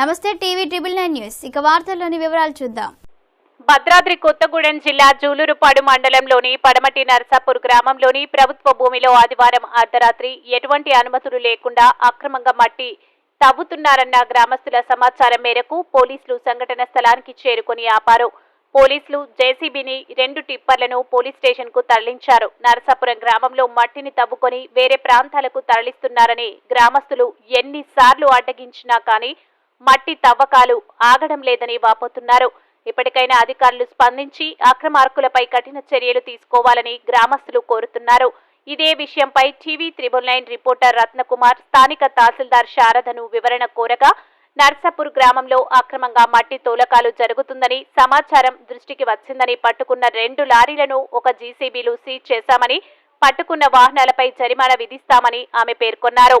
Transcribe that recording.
నమస్తే TV triple nine news. ఇక వార్తల్లోని వివరాలు చూద్దాం. భద్రాద్రి కొత్తగూడెం జిల్లా జూలూరుపాడు మండలంలోని పడమటి నర్సాపూర్ గ్రామంలోని ప్రభుత్వ భూమిలో ఆదివారం అర్ధరాత్రి ఎటువంటి అనుమతులు లేకుండా అక్రమంగా మట్టి తవ్వుతున్నారన్న గ్రామస్తుల సమాచారం మేరకు పోలీసులు సంఘటన స్థలానికి చేరుకుని ఆపారు. పోలీసులు జేసీబీని రెండు టిప్పర్లను పోలీస్ స్టేషన్కు తరలించారు. నరసాపురం గ్రామంలో మట్టిని తవ్వుకొని వేరే ప్రాంతాలకు తరలిస్తున్నారని గ్రామస్తులు ఎన్నిసార్లు అడ్డగించినా కానీ మట్టి తవ్వకాలు ఆగడం లేదని వాపోతున్నారు. ఇప్పటికైనా అధికారులు స్పందించి అక్రమార్కులపై కఠిన చర్యలు తీసుకోవాలని గ్రామస్తులు కోరుతున్నారు. ఇదే విషయంపై TV triple nine reporter Ratnakumar స్థానిక తహసీల్దార్ శారదను వివరణ కోరగా నర్సాపూర్ గ్రామంలో అక్రమంగా మట్టి తోలకాలు జరుగుతుందని సమాచారం దృష్టికి వచ్చిందని పట్టుకున్న రెండు లారీలను ఒక జీసీబీలు సీజ్ చేశామని పట్టుకున్న వాహనాలపై జరిమానా విధిస్తామని ఆమె పేర్కొన్నారు.